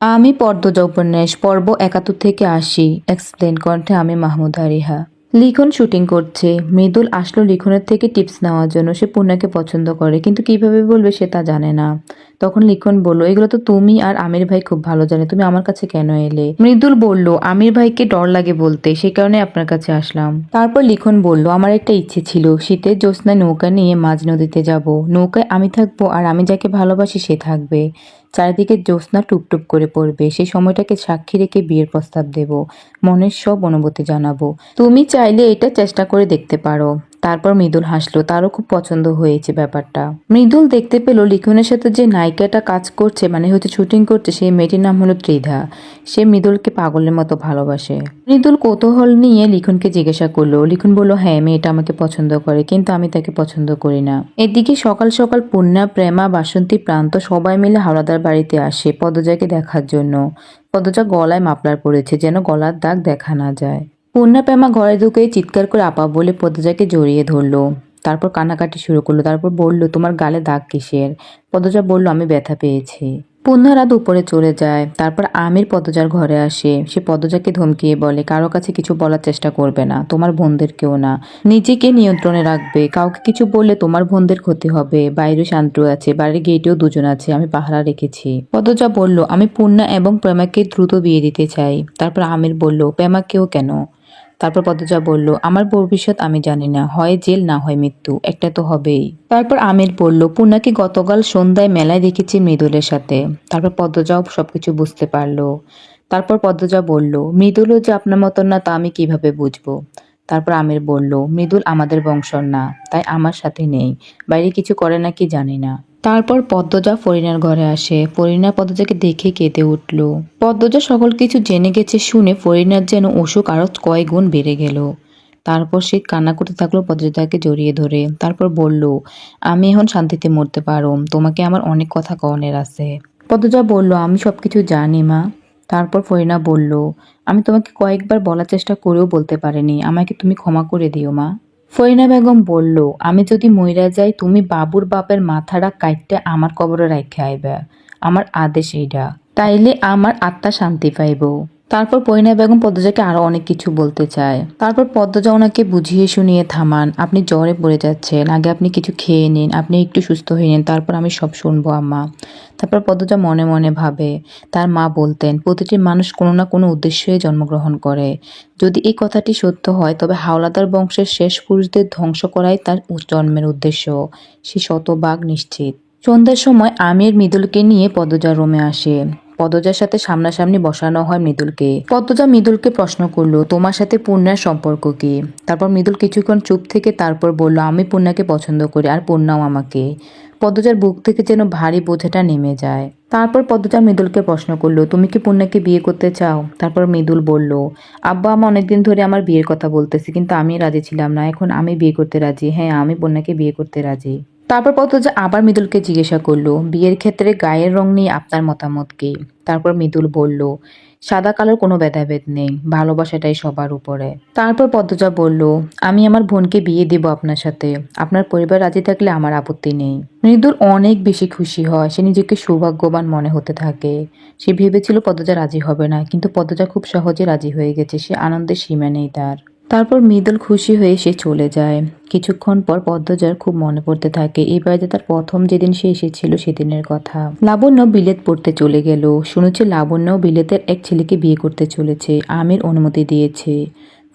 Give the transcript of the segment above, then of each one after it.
আমি পর্দজা উপন্যাস পর্ব একাত্তর থেকে আসি এক্সপ্লেন কণ্ঠে আমি মাহমুদ আরিহা। লিখন শুটিং করছে। মৃদুল আসলো লিখনের থেকে টিপস নেওয়ার জন্য। সে পূর্ণাকে পছন্দ করে, কিন্তু কীভাবে বলবে সে তা জানে না। তখন লিখন বলল, এগুলো তো তুমি আর আমির ভাই খুব ভালো জানে। তুমি আমার কাছে কেন এলে? মৃদুল বলল, আমির ভাইকে ডর লাগে বলতে। সে কারণে আপনার কাছে আসলাম। তারপর লিখন বলল, আমার একটা ইচ্ছে ছিল। শীতের জ্যোৎস্নায় নৌকা নিয়ে মাঝ নদীতে যাব। নৌকায় আমি থাকব আর আমি যাকে ভালোবাসি সে থাকবে। চারিদিকে জ্যোৎস্না টুপটুপ করে পড়বে। সেই সময়টাকে সাক্ষী রেখে বিয়ের প্রস্তাব দেব। মনের সব অনুভূতি জানাব। তুমি চাইলে এটা চেষ্টা করে দেখতে পারো। তারপর মৃদুল হাসলো, তারও খুব পছন্দ হয়েছে ব্যাপারটা। মৃদুল দেখতে পেল লিখনের সাথে যে নায়িকাটা কাজ করছে মানে হচ্ছে শুটিং করছে, সেই মেয়েটির নাম হলো ত্রিধা। সে মৃদুলকে পাগলের মতো ভালোবাসে। মৃদুল কৌতূহল নিয়ে লিখনকে জিজ্ঞাসা করল। লিখন বলল হ্যাঁ মেয়েটা আমাকে পছন্দ করে, কিন্তু আমি তাকে পছন্দ করি না। এদিকে সকাল সকাল পূর্ণা, প্রেমা, বাসন্তী, প্রান্ত সবাই মিলে হাওড়াদার বাড়িতে আসে পদজাকে দেখার জন্য। পদজা গলায় মাপলার পড়েছে যেন গলার দাগ দেখা না যায়। পূর্ণা প্রেমা ঘরে ঢুকে চিৎকার করে আপা বলে পদজাকে জড়িয়ে ধরলো। তারপর কান্নাকাটি শুরু করল। তারপর বলল, তোমার গালে দাগ কিসের? পদজা বলল, আমি ব্যথা পেয়েছি। পূর্ণা রাত উপরে চলে যায়। তারপর আমির পদজার ঘরে আসে। সে পদজাকে ধমকিয়ে বলে, কারও কাছে কিছু বলার চেষ্টা করবে না। তোমার বোনদেরকেও না। নিজেকে নিয়ন্ত্রণে রাখবে। কাউকে কিছু বললে তোমার বোনদের ক্ষতি হবে। বাইরে শান্ত আছে। বাড়ির গেটেও দুজন আছে। আমি পাহারা রেখেছি। পদজা বলল, আমি পূর্ণা এবং প্রেমাকে দ্রুত বিয়ে দিতে চাই। তারপর আমির বলল, প্রেমাকেও কেন? তারপর পদজা বলল, আমার ভবিষ্যৎ আমি জানি না, হয় জেল না হয় মৃত্যু, একটা তো হবেই। তারপর আমির বলল পূর্ণাকে গতকাল সন্ধ্যায় মেলায় দেখেছি মৃদুলের সাথে? তারপর পদ্মজাও সবকিছু বুঝতে পারল। তারপর পদ্মজা বলল মৃদুলও যে আপনার মতন না তা আমি কীভাবে বুঝব? তারপর আমির বলল, মৃদুল আমাদের বংশর না, তাই আমার সাথে নেই, বাইরে কিছু করে নাকি জানি না। তারপর পদ্মজা ফরিনার ঘরে আসে। ফরিনা পদ্মজাকে দেখে কেঁদে উঠল। পদ্মজা সকল কিছু জেনে গেছে শুনে ফরিনার যেন অসুখ আরও কয়েক গুণ বেড়ে গেল। তারপর সে কান্না করতে থাকল পদ্মজাকে জড়িয়ে ধরে। তারপর বলল, আমি এখন শান্তিতে মরতে পারো। তোমাকে আমার অনেক কথা কনের আছে। পদ্মজা বলল, আমি সব কিছু জানি, মা। তারপর ফরিনা বলল, আমি তোমাকে কয়েকবার বলার চেষ্টা করেও বলতে পারিনি। আমাকে তুমি ক্ষমা করে দিও, মা। ফরিনা বেগম বলল, আমি যদি মইরা যাই, তুমি বাবুর বাপের মাথাটা কাইটে আমার কবরে রাখে আইবে। আমার আদেশ এইটা তাইলে আমার আত্মা শান্তি পাইব। তারপর পরিণা বেগম পদ্মজাকে আরও অনেক কিছু বলতে চায়। তারপর পদ্মজা ওনাকে বুঝিয়ে শুনিয়ে থামান, আপনি জ্বরে পড়ে যাচ্ছেন, আগে আপনি কিছু খেয়ে নিন, আপনি একটু সুস্থ হয়ে নিন, তারপর আমি সব শুনব, আম্মা। তারপর পদ্মজা মনে মনে ভাবে, তার মা বলতেন, প্রতিটি মানুষ কোনো না কোনো উদ্দেশ্যে জন্মগ্রহণ করে। যদি এই কথাটি সত্য হয়, তবে হাওলাদার বংশের শেষ পুরুষদের ধ্বংস করাই তার জন্মের উদ্দেশ্য। সে শতভাগ নিশ্চিত। সন্ধ্যার সময় আমির মৃদুলকে নিয়ে পদ্মজা রোমে আসে। পদ্মজার সাথে সামনাসামনি বসানো হয় মৃদুলকে। পদ্মজা মৃদুলকে প্রশ্ন করল, তোমার সাথে পূর্ণার সম্পর্ক কি? তারপর মৃদুল কিছুক্ষণ চুপ থেকে তারপর বলল, আমি পূর্ণাকে পছন্দ করি আর পূর্ণাও আমাকে। পদ্মজার বুক থেকে যেন ভারী বোঝাটা নেমে যায়। তারপর পদ্মজা মৃদুলকে প্রশ্ন করল, তুমি কি পূর্ণাকে বিয়ে করতে চাও? তারপর মৃদুল বলল, আব্বা, আমা অনেকদিন ধরে আমার বিয়ের কথা বলতেছে, কিন্তু আমি রাজি ছিলাম না। এখন আমি বিয়ে করতে রাজি। হ্যাঁ আমি পূর্ণাকে বিয়ে করতে রাজি। তারপর পদ্মজা আবার মৃদুলকে জিজ্ঞাসা করল, বিয়ের ক্ষেত্রে গায়ের রং নিয়ে আপনার মতামত কি? তারপর মৃদুল বলল, সাদা কালোর কোনো ভেদাভেদ নেই, ভালোবাসাটাই সবার উপরে। তারপর পদ্মজা বলল, আমি আমার বোনকে বিয়ে দেব আপনার সাথে, আপনার পরিবার রাজি থাকলে আমার আপত্তি নেই। মৃদুল অনেক বেশি খুশি হয়, সে নিজেকে সৌভাগ্যবান মনে হতে থাকে। সে ভেবেছিল পদ্মজা রাজি হবে না, কিন্তু পদ্মজা খুব সহজে রাজি হয়ে গেছে, সে আনন্দের সীমা নেই তার। তারপর মৃদুল খুশি হয়ে সে চলে যায়। কিছুক্ষণ পর পদ্মজার খুব মনে পড়তে থাকে, এই বাড়িতে তার প্রথম যেদিন সে এসেছিল সেদিনের কথা। লাবণ্য বিলেত পড়তে চলে গেল। শুনেছে লাবণ্য বিলেতের এক ছেলেকে বিয়ে করতে চলেছে, আমির অনুমতি দিয়েছে।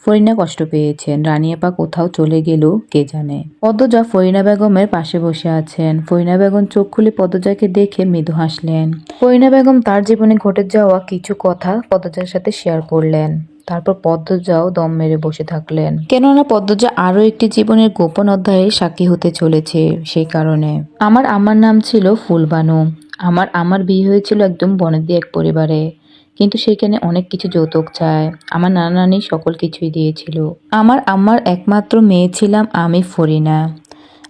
ফরিনা কষ্ট পেয়েছেন, রানিয়াপা কোথাও চলে গেল কে জানে। পদ্মজা ফরিনা বেগমের পাশে বসে আছেন। ফরিনা বেগম চোখ খুলে পদ্মজাকে দেখে মৃদু হাসলেন। ফরিনা বেগম তার জীবনে ঘটে যাওয়া কিছু কথা পদ্মজার সাথে শেয়ার করলেন। তারপর পদ্মজাও দম মেরে বসে থাকলেন। কেননা পদ্মজা আরও একটি জীবনের গোপন অধ্যায়ে সাক্ষী হতে চলেছে সেই কারণে। আমার আমার নাম ছিল ফুলবানু। আমার আমার বিয়ে হয়েছিল একদম বনেদি এক পরিবারে। কিন্তু সেখানে অনেক কিছু যৌতুক চায়। আমার নানা নানি সকল কিছুই দিয়েছিল। আমার আমার একমাত্র মেয়ে ছিলাম আমি ফরিনা।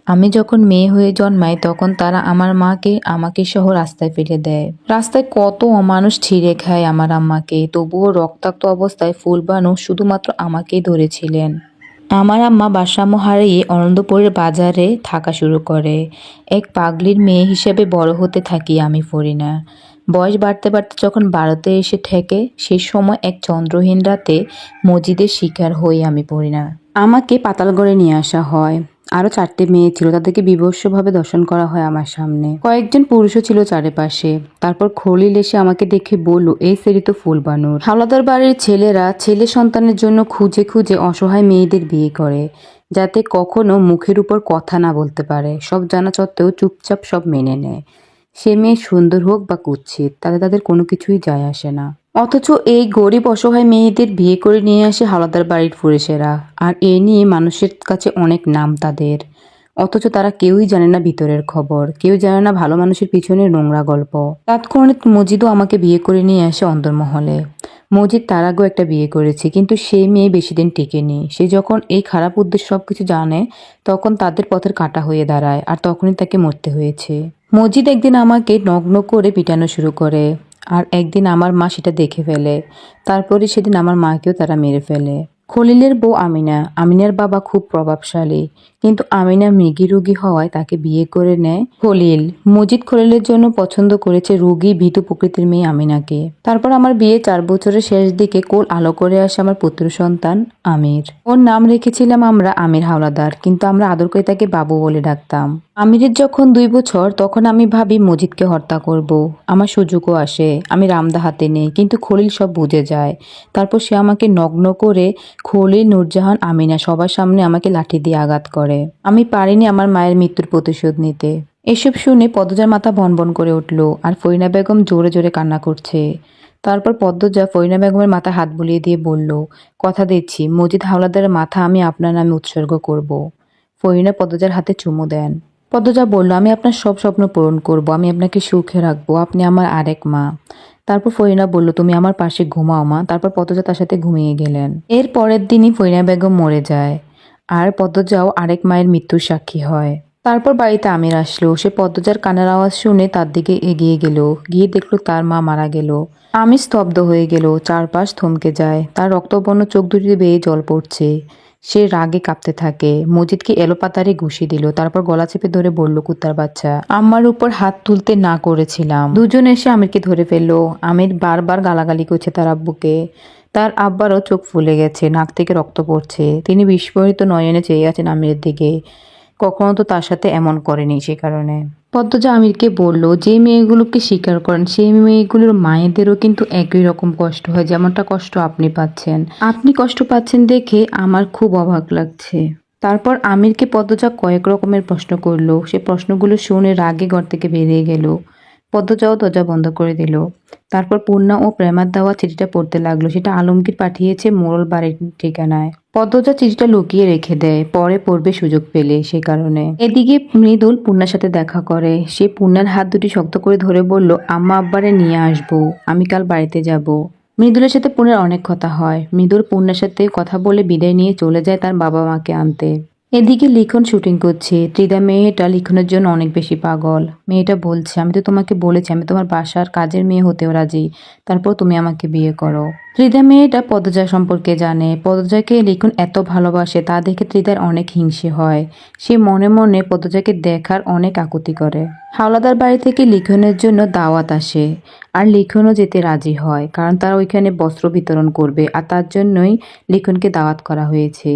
আমি যখন মেয়ে হয়ে জন্মাই, তখন তারা আমার মাকে আমাকে সহ রাস্তায় ফেলে দেয়। রাস্তায় কত অমানুষ ছিঁড়ে খায় আমার আম্মাকে। তবুও রক্তাক্ত অবস্থায় ফুলবানু শুধুমাত্র আমাকেই ধরেছিলেন। আমার আম্মা ভারসাম্য হারিয়ে অনন্তপুরের বাজারে থাকা শুরু করে। এক পাগলির মেয়ে হিসেবে বড় হতে থাকি আমি ফরিনা। বয়স বাড়তে বাড়তে যখন বারোতে এসে ঠেকে সেই সময় এক চন্দ্রহীন রাতে মজিদের শিকার হই আমি পড়ি না আমাকে পাতালগড়ে নিয়ে আসা হয়। আরও চারটে মেয়ে ছিল, তাদেরকে বিভৎসভাবে দর্শন করা হয় আমার সামনে। কয়েকজন পুরুষও ছিল চারিপাশে। তারপর খলিল এসে আমাকে দেখে বলল, এই সেরি তো ফুল বানুর হাওলাদার বাড়ির ছেলেরা ছেলে সন্তানের জন্য খুঁজে খুঁজে অসহায় মেয়েদের বিয়ে করে, যাতে কখনো মুখের উপর কথা না বলতে পারে। সব জানা সত্ত্বেও চুপচাপ সব মেনে নেয়। সে মেয়ে সুন্দর হোক বা কুৎসিত, তাতে তাদের কোনো কিছুই যায় আসে না। অথচ এই গরিব অসহায় মেয়েদের বিয়ে করে নিয়ে আসে হালাদার বাড়ির পুরুষেরা। আর এ নিয়ে মানুষের কাছে অনেক নাম তাদের। অথচ তারা কেউই জানে না ভিতরের খবর কেউ জানে না ভালো মানুষের পিছনে নোংরা গল্প। তৎক্ষণাৎ মজিদও আমাকে বিয়ে করে নিয়ে আসে অন্দরমহলে মজিদ তার আগেও একটা বিয়ে করেছে, কিন্তু সেই মেয়ে বেশি দিন টিকেনি। সে যখন এই খারাপ উদ্দেশ্য সব কিছু জানে, তখন তাদের পথের কাটা হয়ে দাঁড়ায়, আর তখনই তাকে মরতে হয়েছে। মজিদ একদিন আমাকে নগ্ন করে পিটানো শুরু করে। আর একদিন আমার মা সেটা দেখে ফেলে। তারপরে সেদিন আমার মাকেও তারা মেরে ফেলে। খলিলের বউ আমিনা। আমিনার বাবা খুব প্রভাবশালী। কিন্তু আমিনা মৃগী রোগী হওয়ায় তাকে বিয়ে করে নেয় খলিল। মজিদ খলিলের জন্য পছন্দ করেছে রুগী, ভীতু প্রকৃতির মেয়ে আমিনাকে। তারপর আমার বিয়ে চার বছরের শেষ দিকে কোল আলো করে আসে আমার পুত্র সন্তান আমির। ওর নাম রেখেছিলাম আমরা আমির হাওলাদার, কিন্তু আমরা আদর করে তাকে বাবু বলে ডাকতাম। আমিরের যখন দুই বছর, তখন আমি ভাবি মজিদকে হত্যা করব। আমার সুযোগও আসে, আমি রামদা হাতে নেই, কিন্তু খলিল সব বুঝে যায়। তারপর সে আমাকে নগ্ন করে খলিল, নূরজাহান, আমিনা সবার সামনে আমাকে লাঠি দিয়ে আঘাত করে। আমি পারিনি আমার মায়ের মৃত্যুর প্রতিশোধ নিতে। এসব শুনে পদ্মজার মাথা বনবন করে উঠল আর ফরিনা বেগম জোরে জোরে কান্না করছে। তারপর পদ্মজা ফরিনা বেগমের মাথা হাত বুলিয়ে দিয়ে বলল, কথা দিচ্ছি, মজিদ হাওলাদারের মাথা আমি আপনার নামে উৎসর্গ করব। ফরিনা পদ্মজার হাতে চুমু দেন। পদ্মজা বলল, আমি আপনার সব স্বপ্ন পূরণ করব, আমি আপনাকে সুখে রাখব, আপনি আমার আরেক মা। তারপর ফরিনা বলল, তুমি আমার পাশে ঘুমাও মা। তারপর পদ্মজা তার সাথে ঘুমিয়ে গেলেন। এর পরের দিনই ফরিনা বেগম মরে যায় আর পদ্মজাও আরেক মায়ের মৃত্যুর সাক্ষী হয়। তারপর বাড়িতে আমির আসলো। সে পদ্মজার কানের আওয়াজ শুনে তার দিকে এগিয়ে গেল। গিয়ে দেখল তার মা মারা গেল। আমি স্তব্ধ হয়ে গেল। চারপাশ থমকে যায়। তার রক্তবর্ণ চোখ দুটিতে বেয়ে জল পড়ছে। সে রাগে কাঁপতে থাকে। মজিদকে এলোপাতারে ঘুষি দিল, তারপর গলা চেপে ধরে বলল, কুত্তার বাচ্চা, আমার উপর হাত তুলতে না করেছিলাম। দুজন এসে আমিরকে ধরে ফেলল। আমির বারবার গালাগালি করছে তার আব্বুকে। তার আব্বারও চোখ ফুলে গেছে, নাক থেকে রক্ত পড়ছে। তিনি বিস্ফোরিত নয়নে চেয়ে আছেন আমিরের দিকে। কখনো তো তার সাথে এমন করেনি সে কারণে। পদ্মজা আমিরকে বলল, যে মেয়েগুলোকে স্বীকার করেন, সেই মেয়েগুলোর মায়েদেরও কিন্তু একই রকম কষ্ট হয়, যেমনটা কষ্ট আপনি পাচ্ছেন। আপনি কষ্ট পাচ্ছেন দেখে আমার খুব অবাক লাগছে। তারপর আমিরকে পদ্মজা কয়েক রকমের প্রশ্ন করল। সে প্রশ্নগুলো শুনে রাগে ঘর থেকে বেরিয়ে গেল। পদ্মজাও দরজা বন্ধ করে দিল। তারপর পূর্ণা ও প্রেমার দেওয়া চিঠিটা পড়তে লাগল। সেটা আলমগীর পাঠিয়েছে মোড়ল বাড়ির ঠিকানায়। পদ্মজা চিঠিটা লুকিয়ে রেখে দেয়। পরে পড়বে সুযোগ পেলে সে কারণে। এদিকে মৃদুল পূর্ণার সাথে দেখা করে। সে পূর্ণার হাত দুটি শক্ত করে ধরে বলল, আম্মা আব্বারে নিয়ে আসব। আমি কাল বাড়িতে যাব। মৃদুলের সাথে পূর্ণার অনেক কথা হয়। মৃদুল পূর্ণার সাথে কথা বলে বিদায় নিয়ে চলে যায় তার বাবা মাকে আনতে। এদিকে লিখন শুটিং করছে। ত্রিদা মেয়েটা লিখনের জন্য অনেক বেশি পাগল। মেয়েটা বলছে, আমি তো তোমাকে বলেছি, আমি তোমার বাসার কাজের মেয়ে হতেও রাজি। তারপর তুমি আমাকে বিয়ে করো। ত্রিদা মেয়েটা পদজা সম্পর্কে জানে। পদজাকে লিখন এত ভালোবাসে, তা দেখে ত্রিদার অনেক হিংসে হয়। সে মনে মনে পদজাকে দেখার অনেক আকুতি করে। হাওলাদার বাড়ি থেকে লিখনের জন্য দাওয়াত আসে, আর লিখনও যেতে রাজি হয়, কারণ তারা ওইখানে বস্ত্র বিতরণ করবে, আর তার জন্যই লিখনকে দাওয়াত করা হয়েছে।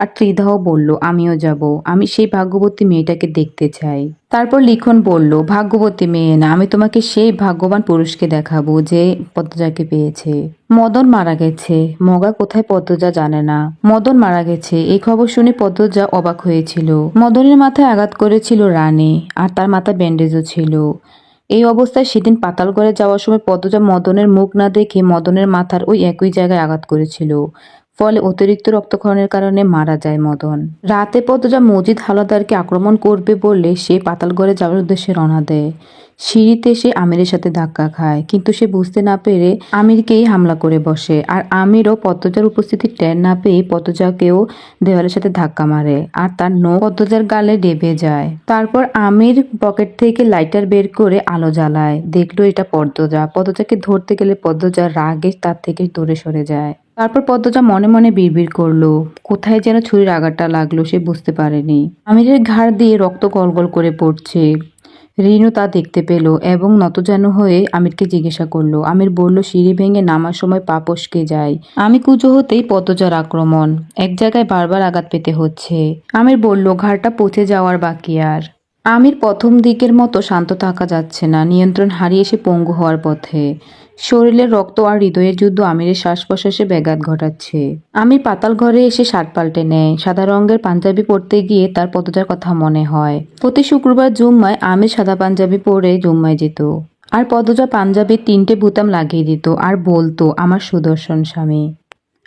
আর ত্রিধাও বলল, আমিও যাব। আমি সেই ভাগ্যবতী মেয়েটাকে দেখতে চাই। তারপর লিখন বলল, ভাগ্যবতী মেয়ে না, আমি তোমাকে সেই ভাগ্যবান পুরুষকে দেখাবো যে পদ্মজাকে পেয়েছে। মদন মারা গেছে। মগা কোথায় পদ্মজা জানে না। মদন মারা গেছে। এই খবর শুনে পদ্মজা অবাক হয়েছিল। মদনের মাথায় আঘাত করেছিল রানী, আর তার মাথায় ব্যান্ডেজও ছিল। এই অবস্থায় সেদিন পাতালগড়ে যাওয়ার সময় পদ্মজা মদনের মুখ না দেখে মদনের মাথার ওই একই জায়গায় আঘাত করেছিল। ফলে অতিরিক্ত রক্তক্ষরণের কারণে মারা যায় মদন। রাতে পদ্মজা মজিদ হালাদারকে আক্রমণ করবে বলে সে পাতালগড়ে যাওয়ার উদ্দেশ্যে রওনা দেয়। সিঁড়িতে সে আমিরের সাথে ধাক্কা খায়, কিন্তু সে বুঝতে না পেরে আমিরকেই হামলা করে বসে। আর আমিরও পদ্মজার উপস্থিতি টের না পেয়ে পদ্মজাকেও দেওয়ালের সাথে ধাক্কা মারে, আর তার নো পদ্মজার গালে ডেবে যায়। তারপর আমির পকেট থেকে লাইটার বের করে আলো জ্বালায়, দেখল এটা পদ্মজা। পদ্মজাকে ধরতে গেলে পদ্মজা রাগে তার থেকে দূরে সরে যায়। তারপর পদ্মজা মনে মনে বিড়বিড় করল, কোথায় যেন ছুরির আঘাতটা লাগল সে বুঝতে পারেনি। আমিরের ঘাড় দিয়ে রক্ত গলগল করে পড়ছে। রিনু তা দেখতে পেল এবং নত যেন হয়ে আমিরকে জিজ্ঞাসা করল, আমির বলল, সিঁড়ি ভেঙে নামার সময় পা পসকে যায়। আমি কুজো হতেই পতজার আক্রমণ। এক জায়গায় বারবার আঘাত পেতে হচ্ছে আমির বলল, ঘাড়টা পচে যাওয়ার বাকি আর। আমির প্রথম দিকের মতো শান্ত থাকা যাচ্ছে না। নিয়ন্ত্রণ হারিয়ে সে পঙ্গু হওয়ার পথে। শরীরের রক্ত আর হৃদয়ের যুদ্ধ আমিরের শ্বাস প্রশ্বাসে ব্যাঘাত ঘটাচ্ছে। আমির পাতাল ঘরে এসে শার্ট পাল্টে নেয়। সাদা রঙের পাঞ্জাবি পরতে গিয়ে তার পদটার কথা মনে হয়। প্রতি শুক্রবার জুম্মায় আমির সাদা পাঞ্জাবি পরে জুম্মায় যেত। আর পদজা পাঞ্জাবির তিনটে বুতাম লাগিয়ে দিত আর বলতো, আমার সুদর্শন স্বামী।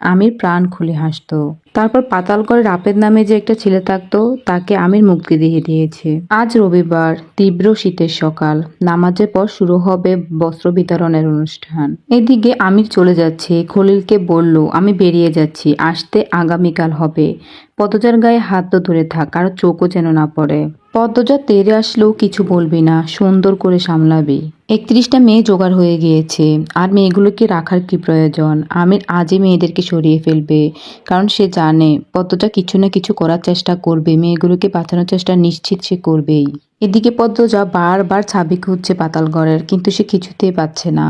আমির প্রাণ খুলে হাসতো। তারপর পাতালগড় রাপেদ নামে যে একটা ছেলে থাকতো, তাকে আমির মুক্তি দিয়ে দিয়েছে। আজ রবিবার, তীব্র শীতের সকাল। নামাজের পর শুরু হবে বস্ত্র বিতরণের অনুষ্ঠান। এদিকে আমির চলে যাচ্ছে। খলিলকে বলল, আমি বেরিয়ে যাচ্ছি। আসতে আগামীকাল হবে। পদজার গায়ে হাত তো ধরে থাক আর চোখও যেন না পড়ে। পদ্মজা তেরে আসলেও কিছু বলবি না, সুন্দর করে সামলাবি। একত্রিশটা মেয়ে জোগাড় হয়ে গিয়েছে, আর মেয়েগুলোকে রাখার কি প্রয়োজন? আমির আজই মেয়েদেরকে সরিয়ে ফেলবে, কারণ সে জানে পদ্মজা কিছু না কিছু করার চেষ্টা করবে, মেয়েগুলোকে বাঁচানোর চেষ্টা নিশ্চিত সে করবেই। এদিকে পদ্মজা বারবার ছাবি খুঁজছে পাতালগড়ের কিন্তু সে কিছুতেই পাচ্ছে না।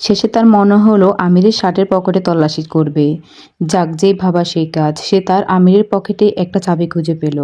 শেষে তার মনে হলো আমিরের শার্টের পকেটে তল্লাশি করবে। যাক যেই ভাবা সেই কাজ, সে তার আমিরের পকেটে একটা চাবি খুঁজে পেল।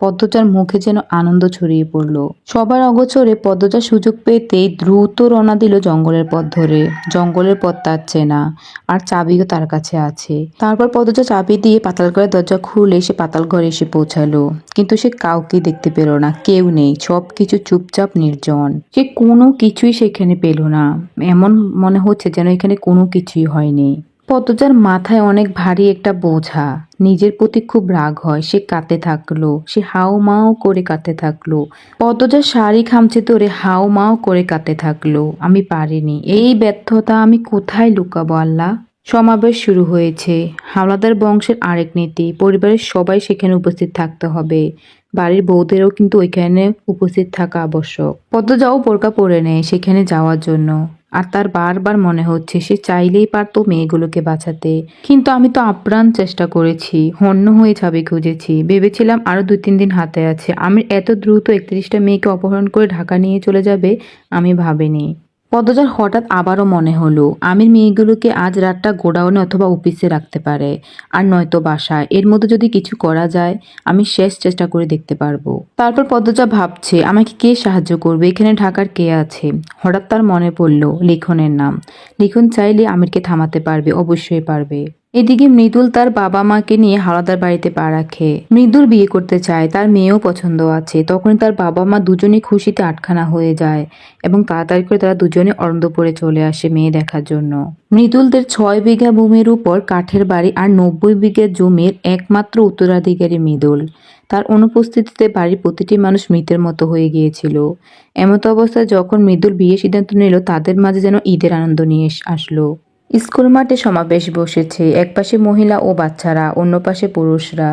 পদ্মজার মুখে যেন আনন্দ ছড়িয়ে পড়ল। সবার অগোচরে পদ্মজা সুযোগ পেতেই দ্রুত রওনা দিল জঙ্গলের পথ ধরে। জঙ্গলের পথ তার চেনা, আর চাবিও তার কাছে আছে। তারপর পদ্মজা চাবি দিয়ে পাতাল ঘরের দরজা খুলে সে পাতাল ঘরে এসে পৌঁছালো। কিন্তু সে কাউকে দেখতে পেল না, কেউ নেই সব কিছু চুপচাপ নির্জন। সে কোনো কিছুই সেখানে পেল না। এমন মনে হচ্ছে যেন এখানে কোনো কিছুই হয়নি। পদ্মজার মাথায় অনেক ভারী একটা বোঝা। নিজের প্রতি খুব রাগ হয়, সে কাঁদতে থাকল, সে হাও মাও করে কাতে থাকল। পদ্মজার শাড়ি খামছে ধরে হাও মাও করে কাতে থাকল। আমি পারিনি, এই ব্যর্থতা আমি কোথায় লুকাবো আল্লাহ? সমাবেশ শুরু হয়েছে। হাওলাদার বংশের আরেক নীতি, পরিবারের সবাই সেখানে উপস্থিত থাকতে হবে। বাড়ির বউদেরও কিন্তু ওইখানে উপস্থিত থাকা আবশ্যক। পদ্মজাও বোরকা পরে নেয় সেখানে যাওয়ার জন্য। আর তার বারবার মনে হচ্ছে সে চাইলেই পারতো মেয়েগুলোকে বাঁচাতে। কিন্তু আমি তো আপ্রাণ চেষ্টা করেছি, হন্য হয়ে ছাবি খুঁজেছি। ভেবেছিলাম আরও দুই তিন দিন হাতে আছে। আমি এত দ্রুত একত্রিশটা মেয়েকে অপহরণ করে ঢাকা নিয়ে চলে যাবে, আমি ভাবিনি। পদ্মজার হঠাৎ আবারও মনে হলো, আমির মেয়েগুলোকে আজ রাতটা গোডাউনে অথবা অফিসে রাখতে পারে, আর নয়তো বাসায়। এর মধ্যে যদি কিছু করা যায়, আমি শেষ চেষ্টা করে দেখতে পারব। তারপর পদ্মজা ভাবছে, আমাকে কে সাহায্য করবে? এখানে ঢাকার কে আছে? হঠাৎ তার মনে পড়ল, লিখনের নাম। লিখন চাইলে আমিরকে থামাতে পারবে, অবশ্যই পারবে। এদিকে মৃদুল তার বাবা মাকে নিয়ে হাওলাদার বাড়িতে পা রাখে। মৃদুল বিয়ে করতে চায়, তার মেয়েও পছন্দ আছে। তখন তার বাবা মা দুজনে খুশিতে আটখানা হয়ে যায় এবং তাড়াতাড়ি করে তারা দুজনে অরন্দপুরে চলে আসে মেয়ে দেখার জন্য। মৃদুলদের ছয় বিঘা ভূমির উপর কাঠের বাড়ি আর নব্বই বিঘা জমির একমাত্র উত্তরাধিকারী মৃদুল। তার অনুপস্থিতিতে বাড়ির প্রতিটি মানুষ মৃতের মতো হয়ে গিয়েছিল। এমত অবস্থায় যখন মৃদুল বিয়ে সিদ্ধান্ত নিল, তাদের মাঝে যেন ঈদের আনন্দ নিয়ে আসলো। স্কুল মাঠে সমাবেশ বসেছে। একপাশে মহিলা ও বাচ্চারা, অন্য পাশে পুরুষরা।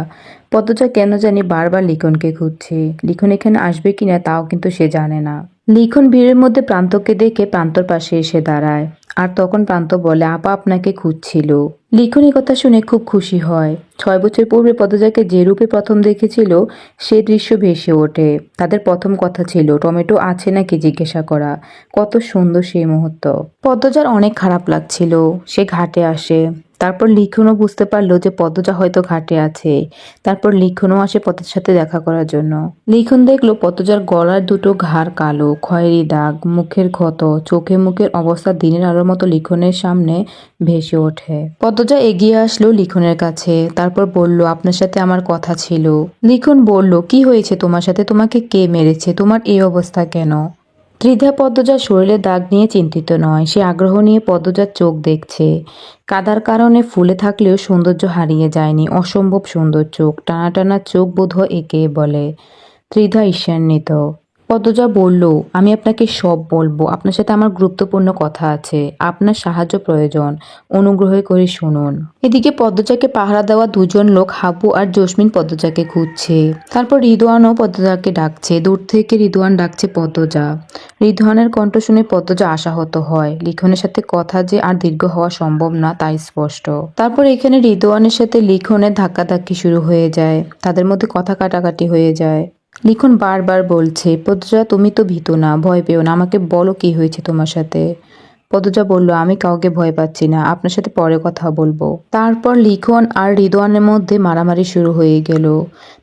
পদ্মজা কেন জানি বারবার লিখনকে খুঁজছে। লিখন এখানে আসবে কিনা তাও কিন্তু সে জানে না। লিখন ভিড়ের মধ্যে প্রান্তকে দেখে প্রান্তর পাশে এসে দাঁড়ায়। আর তখন প্রান্ত বলে, আপা আপনাকে খুঁজছিল। লিখন কথা শুনে খুব খুশি হয়। ছয় বছর পূর্বে পদজাকে যে রূপে প্রথম দেখেছিল, সে দৃশ্য ভেসে ওঠে। তাদের প্রথম কথা ছিল, টমেটো আছে নাকি জিজ্ঞাসা করা? কত সুন্দর সেই মুহূর্ত। পদ্মজার অনেক খারাপ লাগছিল। সে ঘাটে আসে। তারপর লিখনও বুঝতে পারল যে পদ্মজা হয়তো ঘাটে আছে। তারপর লিখনও আসে পদ্মার সাথে দেখা করার জন্য। লিখন দেখল পদ্মজার গলার দুটো ঘাড় কালো, খয়েরি দাগ, মুখের ক্ষত, চোখে মুখের অবস্থা দিনের আলোর মতো লিখনের সামনে ভেসে ওঠে। পদ্মজা এগিয়ে আসলো লিখনের কাছে, তারপর বলল, আপনার সাথে আমার কথা ছিল। লিখন বলল, কি হয়েছে তোমার সাথে? তোমাকে কে মেরেছে? তোমার এই অবস্থা কেন? ত্রিধা পদ্মজার শরীরে দাগ নিয়ে চিন্তিত নয়। সে আগ্রহ নিয়ে পদ্মজার চোখ দেখছে। কাদার কারণে ফুলে থাকলেও সৌন্দর্য হারিয়ে যায়নি। অসম্ভব সুন্দর চোখ। টানা টানা চোখ বোধ একে বলে। ত্রিধা ঈর্ষান্বিত। পদ্মজা বলল, আমি আপনাকে সব বলব। আপনার সাথে আমার গুরুত্বপূর্ণ কথা আছে। আপনার সাহায্য প্রয়োজন। অনুগ্রহ করে শুনুন। এদিকে পদ্মজাকে পাহারা দেওয়া দুজন লোক হাবু আর জসমিন পদ্মজাকে খুঁজছে। তারপর রিদওয়ানও পদ্মজাকে ডাকছে। দূর থেকে রিদওয়ান ডাকছে পদ্মজা। রিদওয়ানের কণ্ঠ শুনে পদ্মজা আশাহত হয়। লিখনের সাথে কথা যে আর দীর্ঘ হওয়া সম্ভব না, তাই স্পষ্ট। তারপর এখানে রিদওয়ানের সাথে লিখনের ধাক্কাধাক্কি শুরু হয়ে যায়। তাদের মধ্যে কথা কাটাকাটি হয়ে যায়। লিখন বারবার বলছে পদ্রা তুমি তো ভীত না, ভয় পেও না, আমাকে বলো কি হয়েছে তোমার সাথে? পদ্মজা বলল, আমি কাউকে ভয় পাচ্ছি না, আপনার সাথে পরে কথা বলব। তারপর লিখন আর রিদওয়ানের মধ্যে মারামারি শুরু হয়ে গেল।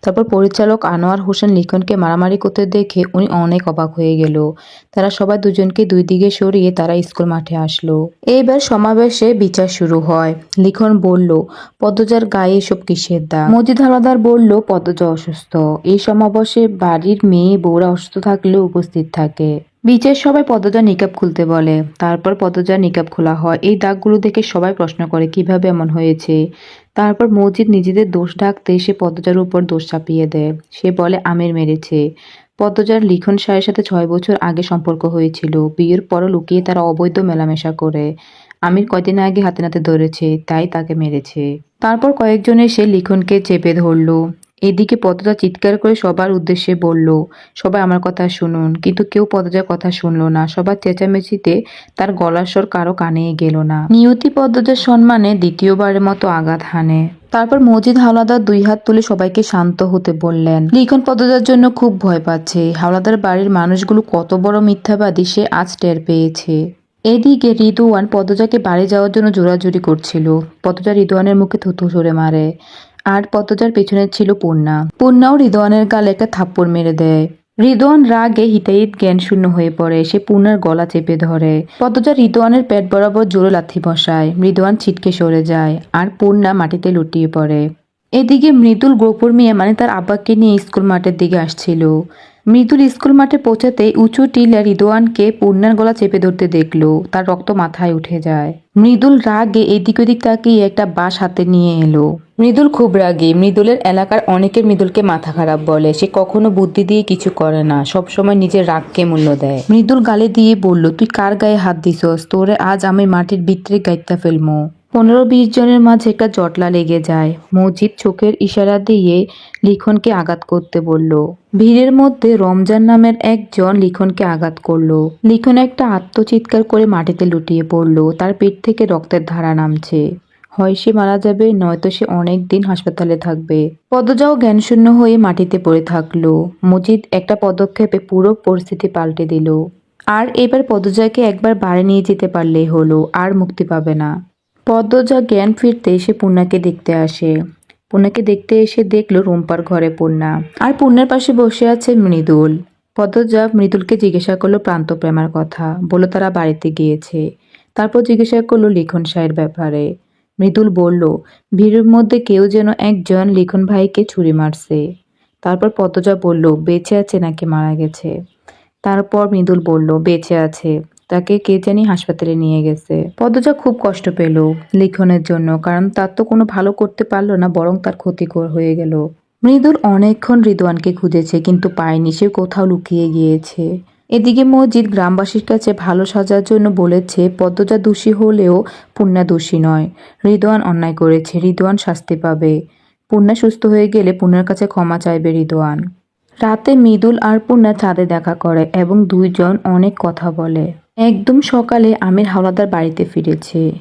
তারপর পরিচালক আনোয়ার হোসেন লিখনকে মারামারি করতে দেখে উনি অনেক অবাক হয়ে গেল। তারা সবাই দুজনকে দুই দিকে সরিয়ে তারা স্কুল মাঠে আসলো। এইবার সমাবেশে বিচার শুরু হয়। লিখন বলল পদ্মজার গায়ে এসব কিসের দাগ? মজিদ হাওলাদার বলল পদ্মজা অসুস্থ। এই সমাবেশে বাড়ির মেয়ে বউরা অসুস্থ থাকলেও উপস্থিত থাকে। বিচার সবাই পদ্মজা নিকাব খুলতে বলে। তারপর পদ্মজা নিকাব খোলা হয়। এই দাগগুলো দেখে সবাই প্রশ্ন করে, কীভাবে এমন হয়েছে? তারপর মসজিদ নিজেদের দোষ ঢাকতে সে পদ্মজার উপর দোষ চাপিয়ে দেয়। সে বলে, আমির মেরেছে। পদ্মজার লিখন সাহের সাথে ছয় বছর আগে সম্পর্ক হয়েছিল। বিয়ের পরও লুকিয়ে তারা অবৈধ মেলামেশা করে। আমির কয়দিন আগে হাতে নাতে ধরেছে, তাই তাকে মেরেছে। তারপর কয়েকজন সে লিখনকে চেপে ধরলো। এদিকে পদ্মজা চিৎকার করে সবার উদ্দেশ্যে বলল, সবাই আমার কথা শুনুন। কিন্তু কেউ পদ্মজার কথা শুনলো না। সবার চেঁচামেচিতে তার গলার স্বর কারও কানে গেল না। নিয়তি পদ্মজার সম্মানে দ্বিতীয়বারের মতো আঘাত হানে। তারপর মজিদ হাওলাদার দুই হাত তুলে সবাইকে শান্ত হতে বললেন, লিখন পদ্মজার জন্য খুব ভয় পাচ্ছে। হাওলাদার বাড়ির মানুষগুলো কত বড় মিথ্যাবাদী সে আজ টের পেয়েছে। এদিকে রিদুয়ান পদ্মজাকে বাড়ি যাওয়ার জন্য জোরাজুরি করছিল। পদ্মজা রিদুয়ানের মুখে থুথু সরে মারে। আর পতজার পেছনে ছিল পূর্ণা। পূর্ণাও রিদওয়ানের গালে একটা থাপ্পড় মেরে দেয়। রিদওয়ান রাগে হিতাহিত জ্ঞান শূন্য হয়ে পড়ে, সে পূর্ণার গলা চেপে ধরে। পদ্মজা রিদওয়ানের পেট বরাবর জোরে লাথি বসায়। মৃদুয়ান ছিটকে সরে যায় আর পূর্ণা মাটিতে লুটিয়ে পড়ে। এদিকে মৃদুল গোপুর মিয়া মানে তার আব্বাকে নিয়ে স্কুল মাঠের দিকে আসছিল। মৃদুল স্কুল মাঠে পৌঁছাতে উঁচু টিলা রিদোয়ানকে পূর্ণার গলা চেপে ধরতে দেখল। তার রক্ত মাথায় উঠে যায়। মৃদুল রাগে এদিক ওদিক তাকিয়ে একটা বাঁশ হাতে নিয়ে এলো। মৃদুল খুব রাগী। মৃদুলের এলাকার অনেকে মৃদুলকে মাথা খারাপ বলে। সে কখনো বুদ্ধি দিয়ে কিছু করে না। সব সময় নিজের রাগকে মূল্য দেয়। মৃদুল গালে দিয়ে বলল, তুই কার গায়ে হাত দিছস? তোরে আজ আমি মাটির ভিতরে গাইতে ফেলমো। পনেরো বিশ জনের মাঝে একটা জটলা লেগে যায়। মজিদ চোখের ইশারা দিয়ে লিখনকে আঘাত করতে বলল। ভিড়ের মধ্যে রমজান নামের একজন লিখনকে আঘাত করল। লিখন একটা আত্মচিৎকার করে মাটিতে লুটিয়ে পড়ল। তার পেট থেকে রক্তের ধারা নামছে। হয় সে মারা যাবে, নয়তো সে অনেক দিন হাসপাতালে থাকবে। পদজাও জ্ঞানশূন্য হয়ে মাটিতে পড়ে থাকল। মজিদ একটা পদক্ষেপে পুরো পরিস্থিতি পাল্টে দিল। আর এবার পদজাকে একবার বাড়ি নিয়ে যেতে পারলেই হলো, আর মুক্তি পাবে না। পদ্মজা জ্ঞান ফিরতে সে পূর্ণাকে দেখতে আসে। পূর্ণাকে দেখতে এসে দেখল রুম্পার ঘরে পূর্ণা। আর পূর্ণার পাশে বসে আছে মৃদুল। পদ্মজা মৃদুলকে জিজ্ঞাসা করল প্রান্ত প্রেমার কথা। বলল, তারা বাড়িতে গিয়েছে। তারপর জিজ্ঞাসা করল লিখন সাহের ব্যাপারে। মৃদুল বলল, ভিড়ের মধ্যে কেউ যেন একজন লিখন ভাইকে ছুরি মারছে। তারপর পদ্মজা বলল, বেঁচে আছে নাকি মারা গেছে? তারপর মৃদুল বলল, বেঁচে আছে। তাকে কে জানি হাসপাতালে নিয়ে গেছে। পদ্মজা খুব কষ্ট পেল লিখনের জন্য, কারণ তার তো কোনো ভালো করতে পারল না, বরং তার ক্ষতিকর হয়ে গেল। মৃদুল অনেকক্ষণ রিদওয়ানকে খুঁজেছে, কিন্তু পায়নি, সে কোথাও লুকিয়ে গিয়েছে। এদিকে মসজিদ গ্রামবাসীর কাছে ভালো সাজার জন্য বলেছে, পদ্মজা দোষী হলেও পুণ্যা দোষী নয়। রিদওয়ান অন্যায় করেছে, রিদওয়ান শাস্তি পাবে। পুণ্যা সুস্থ হয়ে গেলে পুণ্যার কাছে ক্ষমা চাইবে রিদওয়ান। রাতে মৃদুল আর পূর্ণা ছাদে দেখা করে এবং দুইজন অনেক কথা বলে। একদম সকালে আমির হাওলাদার বাড়িতে ফিরেছে।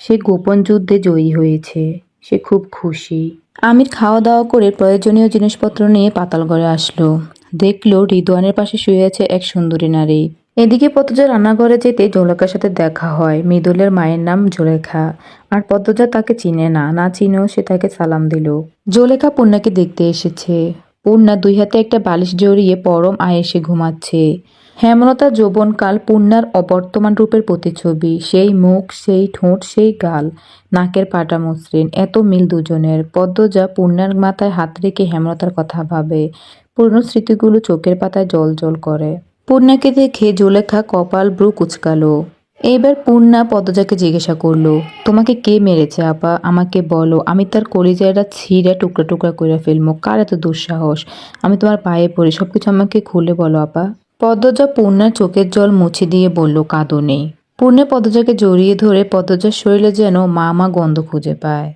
সে গোপন যুদ্ধে জয়ী হয়েছে। সে খুব খুশি। আমির খাওয়া দাওয়া করে প্রয়োজনীয় জিনিসপত্র নিয়ে পাতালঘরে আসলো। দেখল রিদওয়ানের পাশে শুয়ে আছে এক সুন্দরী নারী। এদিকে পদ্মজা রান্নাঘরে যেতে জোলেখার সাথে দেখা হয়। মৃদুলের মায়ের নাম জোলেখা। আর পদ্মজা তাকে চিনে না। না চিনেও সে তাকে সালাম দিল। জোলেখা পূর্ণাকে দেখতে এসেছে। পূর্ণা দুই হাতে একটা বালিশ জড়িয়ে পরম আয়েসে ঘুমাচ্ছে। হেমলতা যৌবনকাল পূর্ণার অবর্তমান রূপের প্রতিছবি সেই মুখ, সেই ঠোঁট, সেই গাল, নাকের পাটা মসৃণ, এত মিল দুজনের। পদ্মজা পূর্ণার মাথায় হাত রেখে হেমলতার কথা ভাবে। পুরনো স্মৃতিগুলো চোখের পাতায় জল জল করে। পূর্ণাকে দেখে জোলেখা কপাল ব্রু কুচকালো। এইবার পূর্ণা পদ্মজাকে জিজ্ঞাসা করল, তোমাকে কে মেরেছে আপা? আমাকে বলো, আমি তার কলিজাটা ছিঁড়ে টুকরা টুকরা করে ফেলব। কার এত দুঃসাহস? আমি তোমার পায়ে পড়ি, সবকিছু আমাকে খুলে বলো আপা। পদ্মজা পূর্ণার চোখের জল মুছে দিয়ে বলল, কাঁদো নেই। পূর্ণে পদ্মজাকে জড়িয়ে ধরে পদ্মজার শরীরে যেন মা মা গন্ধ খুঁজে পায়।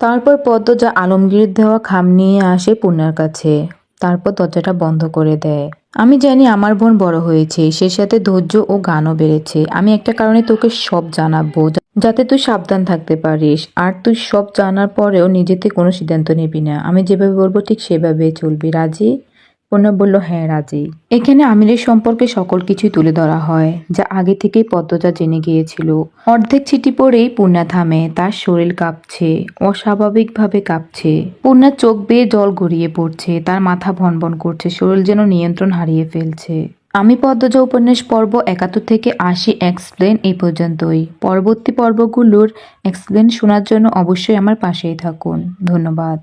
তারপর পদ্মজা আলমগীরের দেওয়া খাম নিয়ে আসে পূর্ণার কাছে। তারপর দরজাটা বন্ধ করে দেয়। আমি জানি আমার বোন বড় হয়েছে, সে সাথে ধৈর্য ও গানও বেড়েছে। আমি একটা কারণে তোকে সব জানাব, যাতে তুই সাবধান থাকতে পারিস। আর তুই সব জানার পরেও নিজেতে কোনো সিদ্ধান্ত নিবি না। আমি যেভাবে বলব ঠিক সেভাবে চলবি। রাজি? পূর্ণা বলল হ্যাঁ রাজি। এখানে আমিরের সম্পর্কে সকল কিছুই তুলে ধরা হয়, যা আগে থেকেই পদ্মজা জেনে গিয়েছিল। অর্ধেক চিঠি পড়েই পূর্ণা থামে, তার শরীর কাঁপছে, অস্বাভাবিকভাবে কাঁপছে। পূর্ণার চোখ বেয়ে জল গড়িয়ে পড়ছে, তার মাথা ভনভন করছে, শরীর যেন নিয়ন্ত্রণ হারিয়ে ফেলছে। আমি পদ্মজা উপন্যাস পর্ব একাত্তর থেকে আশি এক্সপ্লেন এই পর্যন্তই। পরবর্তী পর্বগুলোর এক্সপ্লেন শোনার জন্য অবশ্যই আমার পাশেই থাকুন। ধন্যবাদ।